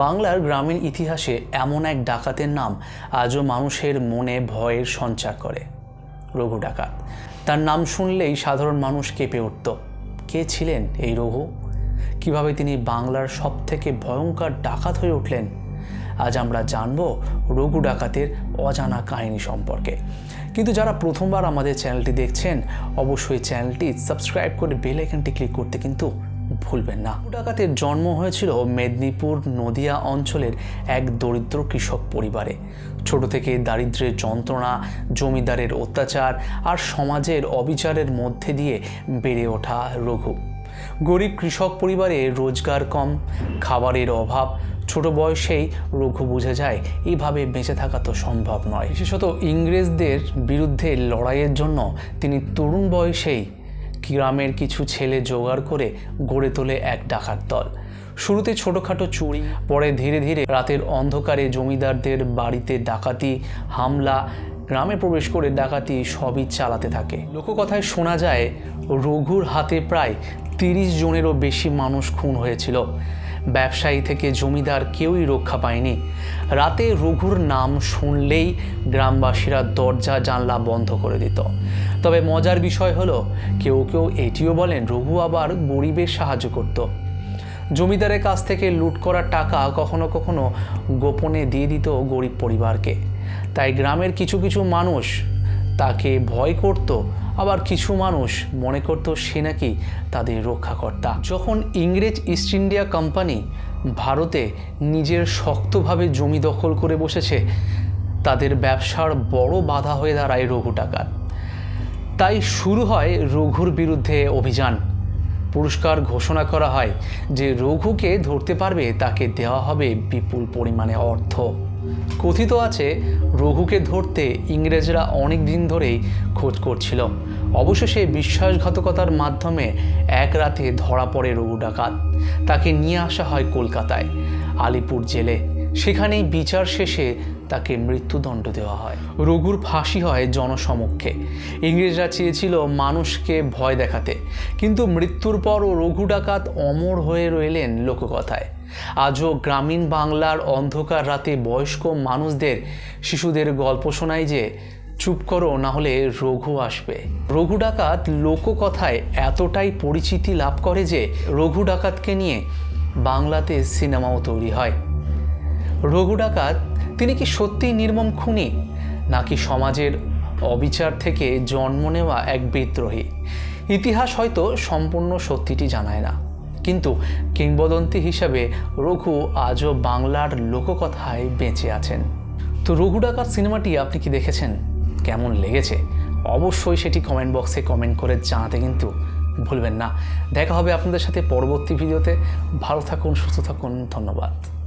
বাংলার গ্রামীণ ইতিহাসে এমন এক ডাকাতের নাম আজও মানুষের মনে ভয়ের সঞ্চার করে। রঘু ডাকাত। তার নাম শুনলেই সাধারণ মানুষ কেঁপে উঠত। কে ছিলেন এই রঘু? কীভাবে তিনি বাংলার সবথেকে ভয়ঙ্কর ডাকাত হয়ে উঠলেন? আজ আমরা জানব রঘু ডাকাতের অজানা কাহিনী সম্পর্কে। কিন্তু যারা প্রথমবার আমাদের চ্যানেলটি দেখছেন, অবশ্যই চ্যানেলটি সাবস্ক্রাইব করে বেল আইকনটি ক্লিক করতে কিন্তু ভুলবেন না। ডাকাতের জন্ম হয়েছিল মেদিনীপুর নদিয়া অঞ্চলের এক দরিদ্র কৃষক পরিবারে। ছোট থেকে দারিদ্র্যের যন্ত্রণা, জমিদারের অত্যাচার আর সমাজের অবিচারের মধ্যে দিয়ে বেড়ে ওঠা রঘু। গরিব কৃষক পরিবারে রোজগার কম, খাবারের অভাব, ছোট বয়সেই রঘু বুঝে যায় এইভাবে বেঁচে থাকা তো সম্ভব নয়। বিশেষত ইংরেজদের বিরুদ্ধে লড়াইয়ের জন্য তিনি তরুণ বয়সেই গ্রামের কিছু ছেলে জোগাড় করে গড়ে তোলে এক ডাকাত দল। শুরুতে ছোটোখাটো চুরি, পরে ধীরে ধীরে রাতের অন্ধকারে জমিদারদের বাড়িতে ডাকাতি, হামলা, গ্রামে প্রবেশ করে ডাকাতি সবই চালাতে থাকে। লোককথায় শোনা যায়, রঘুর হাতে প্রায় তিরিশ জনেরও বেশি মানুষ খুন হয়েছিল। ব্যবসায়ী থেকে জমিদার কেউই রক্ষা পায়নি। রাতে রঘুর নাম শুনলেই গ্রামবাসীরা দরজা জানলা বন্ধ করে দিত। তবে মজার বিষয় হলো, কেউ কেউ এটিও বলেন রঘু আবার গরিবের সাহায্য করত। জমিদারের কাছ থেকে লুট করা টাকা কখনো কখনো গোপনে দিয়ে দিত গরিব পরিবারকে। তাই গ্রামের কিছু কিছু মানুষ তাকে ভয় করত, আবার কিছু মানুষ মনে করত সে নাকি তাদের রক্ষাকর্তা। যখন ইংরেজ ইস্ট ইন্ডিয়া কোম্পানি ভারতে নিজের শক্তভাবে জমি দখল করে বসেছে, তাদের ব্যবসার বড় বাধা হয়ে দাঁড়ায় রঘু টাকার। তাই শুরু হয় রঘুর বিরুদ্ধে অভিযান। পুরস্কার ঘোষণা করা হয় যে রঘুকে ধরতে পারবে, তাকে দেওয়া হবে বিপুল পরিমাণে অর্থ। কথিত আছে, রঘুকে ধরতে ইংরেজরা অনেক দিন ধরেই খোঁজ করছিল। অবশেষে বিশ্বাসঘাতকতার মাধ্যমে এক রাতে ধরা পড়ে রঘু ডাকাত। তাকে নিয়ে আসা হয় কলকাতায়, আলিপুর জেলে। সেখানেই বিচার শেষে তাকে মৃত্যুদণ্ড দেওয়া হয়। রঘুর ফাঁসি হয় জনসমক্ষে। ইংরেজরা চেয়েছিল মানুষকে ভয় দেখাতে। কিন্তু মৃত্যুর পরও রঘু ডাকাত অমর হয়ে রইলেন লোককথায়। আজও গ্রামীণ বাংলার অন্ধকার রাতে বয়স্ক মানুষদের শিশুদের গল্প শোনায় যে, চুপ করো, না হলে রঘু আসবে। রঘু ডাকাত লোককথায় এতটাই পরিচিতি লাভ করে যে, রঘু ডাকাতকে নিয়ে বাংলাতে সিনেমাও তৈরি হয়। রঘু ডাকাত, তিনি কি সত্যিই নির্মম খুনি? নাকি সমাজের অবিচার থেকে জন্ম নেওয়া এক বিদ্রোহী? ইতিহাস হয়তো সম্পূর্ণ সত্যিটি জানায় না। কিন্তু কিংবদন্তি হিসাবে রঘু আজও বাংলার লোককথায় বেঁচে আছেন। তো রঘু ডাকাত সিনেমাটি আপনি কি দেখেছেন? কেমন লেগেছে? অবশ্যই সেটি কমেন্ট বক্সে কমেন্ট করে জানাতে কিন্তু ভুলবেন না। দেখা হবে আপনাদের সাথে পরবর্তী ভিডিওতে। ভালো থাকুন, সুস্থ থাকুন, ধন্যবাদ।